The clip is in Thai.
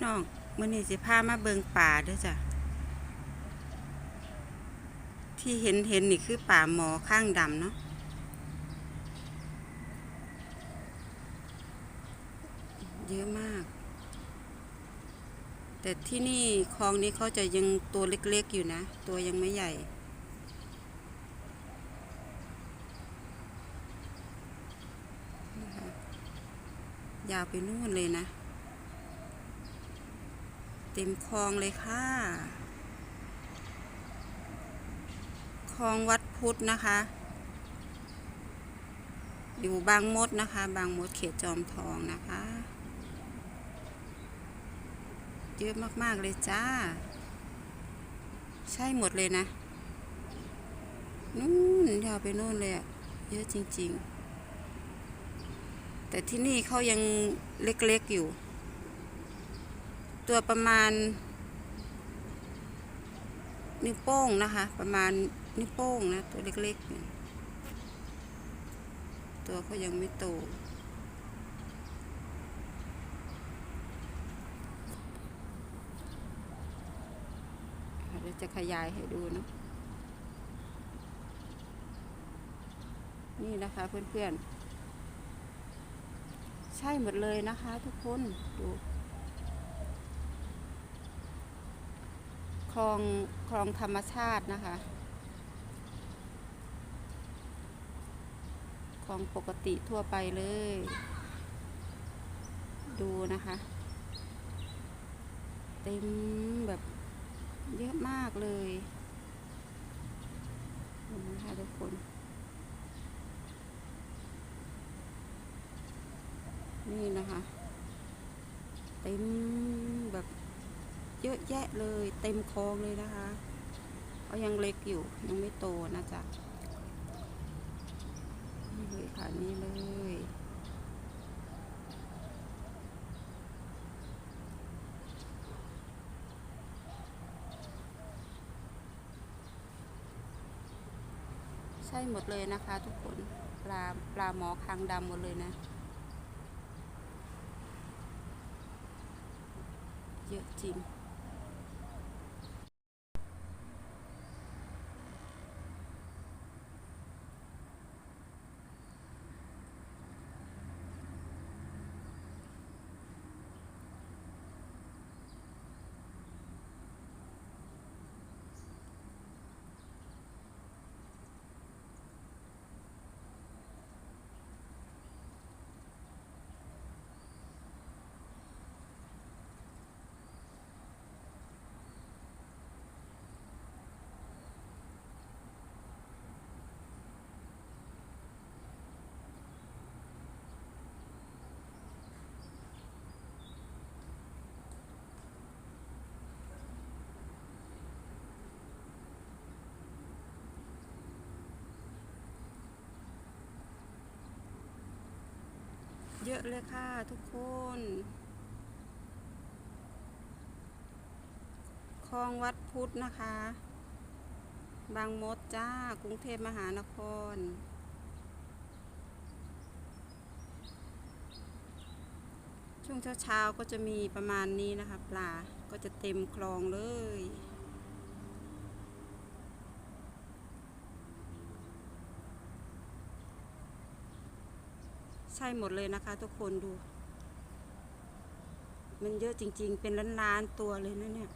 น้องมื้อนี้สิพามาเบิงป่าด้อจ้ะ ที่เห็นเห็นนี่คือป่าหมอข้างดำเนาะเยอะมาก แต่ที่นี่คลองนี้เขาจะยังตัวเล็กๆอยู่นะ ตัวยังไม่ใหญ่ยาวไปนู่นเลยนะ เต็มคลองเลยค่ะ คลองวัดพุทธนะคะ อยู่บางมดนะคะ บางมดเขตจอมทองนะคะ เยอะมากๆเลยจ้า ใช่หมดเลยนะ นู่นยาวไปนู่นเลยอะเยอะจริง ๆ แต่ที่นี่เขายังเล็กๆอยู่ ตัวประมาณ นิ้วโป้งนะคะ ประมาณนิ้วโป้งนะ ตัวเล็กๆ ตัวเขายังไม่โตเดี๋ยวจะขยายให้ดูเนาะนี่นะคะเพื่อนๆ ใช่หมดเลยนะคะทุกคน ดู คลองคลองธรรมชาตินะคะคลองปกติทั่วไปเลย ดูนะคะ เต็มแบบเยอะมากเลยนไหมคะทุกคนนี่นะคะ เต็ม เยอะแยะเลยเต็มคลองเลยนะคะเขายังเล็กอยู่ยังไม่โตนะจ๊ะนี่เลยค่ะนี่เลยใช่หมดเลยนะคะทุกคนปลาปลาหมอคางดำหมดเลยนะ เยอะจริง เยอะเลยค่ะทุกคน คลองวัดพุทธนะคะ บางมดจ้า กรุงเทพมหานคร ช่วงเช้าๆก็จะมีประมาณนี้นะคะ ปลา ก็จะเต็มคลองเลย ใช่หมดเลยนะคะ ทุกคนดู มันเยอะจริง ๆ เป็นล้านๆตัวเลยนะเนี่ย